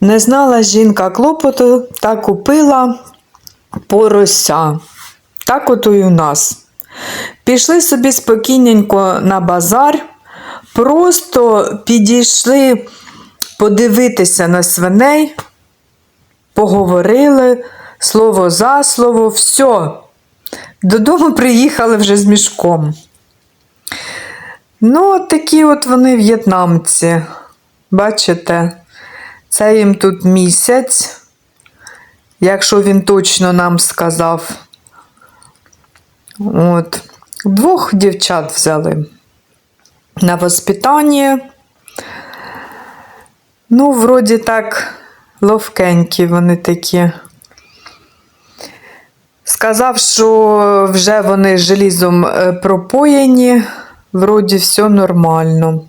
Не знала жінка клопоту та купила порося. Так ото й у нас. Пішли собі спокійненько на базар, просто підійшли подивитися на свиней, поговорили слово за слово, все. Додому приїхали вже з мішком. Ну, такі от вони в'єтнамці. Бачите, це їм тут місяць, якщо він точно нам сказав. От. Двох дівчат взяли на воспитання. Ну, вроді так, ловкенькі вони такі. Сказав, що вже вони желізом е, пропоєні, вроді все нормально.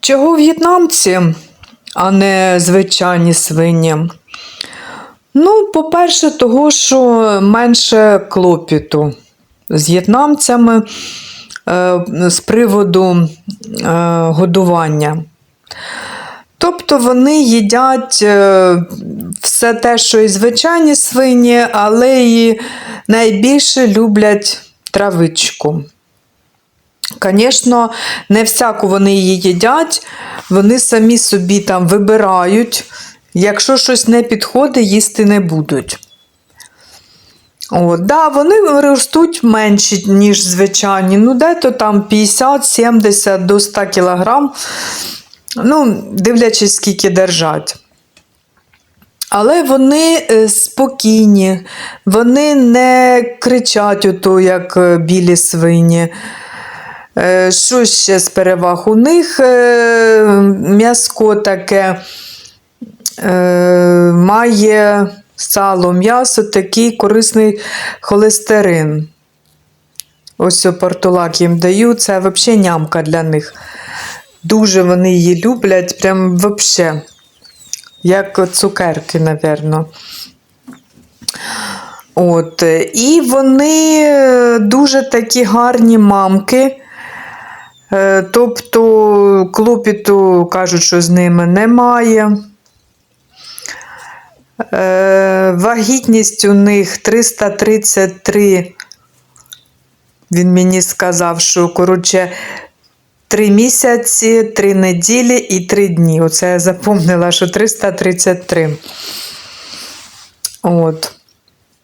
Чого в'єтнамці, а не звичайні свині? Ну, по-перше, того, що менше клопіту з в'єтнамцями е, з приводу е, годування. Тобто вони їдять е, все те, що і звичайні свині, але і найбільше люблять травичку. Звісно, не всяку вони її їдять, вони самі собі там вибирають. Якщо щось не підходить, їсти не будуть. О, да, вони ростуть менші, ніж звичайні. Ну, де-то там 50-70 до 100 кілограм. Ну, дивлячись, скільки держать. Але вони е, спокійні, вони не кричать ото, як е, білі свині. Е, Що ще з переваг? У них е, м'яско таке е, має сало, м'ясо, такий корисний холестерин. Ось портулак їм даю, це взагалі нямка для них. Дуже вони її люблять, прям взагалі, як цукерки, напевно. От. І вони дуже такі гарні мамки. Е, Тобто клопіту кажуть, що з ними немає. Е, Вагітність у них 333. Він мені сказав, що коротше, 3 місяці, 3 неділі і 3 дні. Оце я запомнила, що 333. От.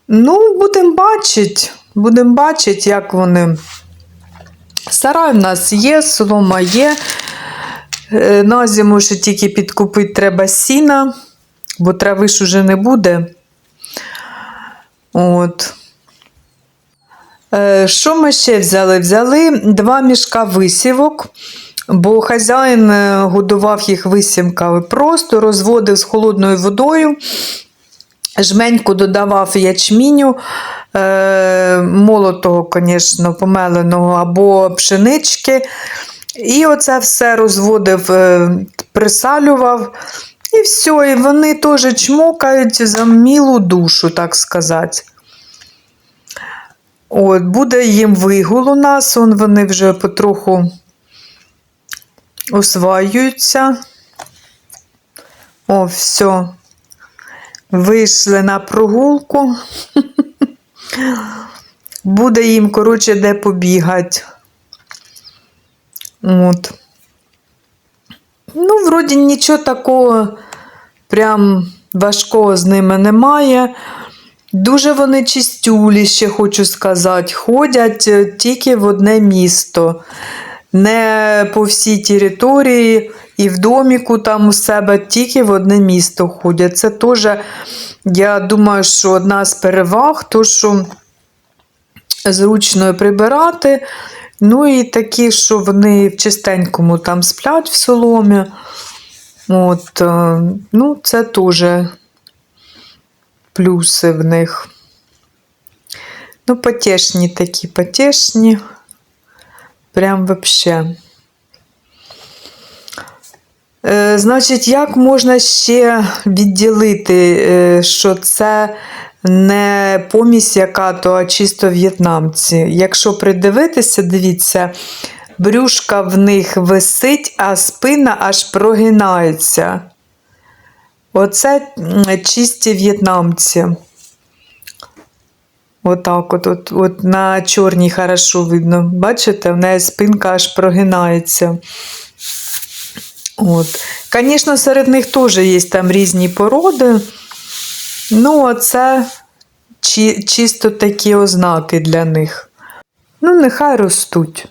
Ну, будемо бачити. Будемо бачити, як вони. Сарай в нас є, солома є. Е, На зиму ще тільки підкупити треба сіна, бо трави ж уже не буде. От. Е, Що ми ще взяли? Взяли два мішка висівок, бо хазяїн е, годував їх висівками просто, розводив з холодною водою, жменьку додавав ячміню, е, молотого, звісно, помеленого або пшенички. І оце все розводив, е, присалював. І все, і вони теж чмокають за мілу душу, так сказати. От, буде їм вигул у нас, он вони вже потроху осваюються. О, все. Вийшли на прогулку. Буде їм, коротше, де побігати. От. Ну, вроді нічого такого прям важкого з ними немає. Дуже вони чистюлі, ще хочу сказати, ходять е, тільки в одне місто. Не по всій території і в доміку там у себе тільки в одне місто ходять. Це теж, я думаю, що одна з переваг, то що зручно прибирати. Ну і такі, що вони в чистенькому там сплять в соломі. От, е, ну, це теж плюси в них. Ну, потешні такі, потешні. Прям вообще. Е, значить, як можна ще відділити, е, що це не помість яка, то а чисто в'єтнамці. Якщо придивитися, дивіться, брюшка в них висить, а спина аж прогинається. Оце чисті в'єтнамці. Отак от, от, от на чорній хорошо видно. Бачите, в неї спинка аж прогинається. От. Звісно, серед них теж є там різні породи. Ну, оце чи, чисто такі ознаки для них. Ну, нехай ростуть.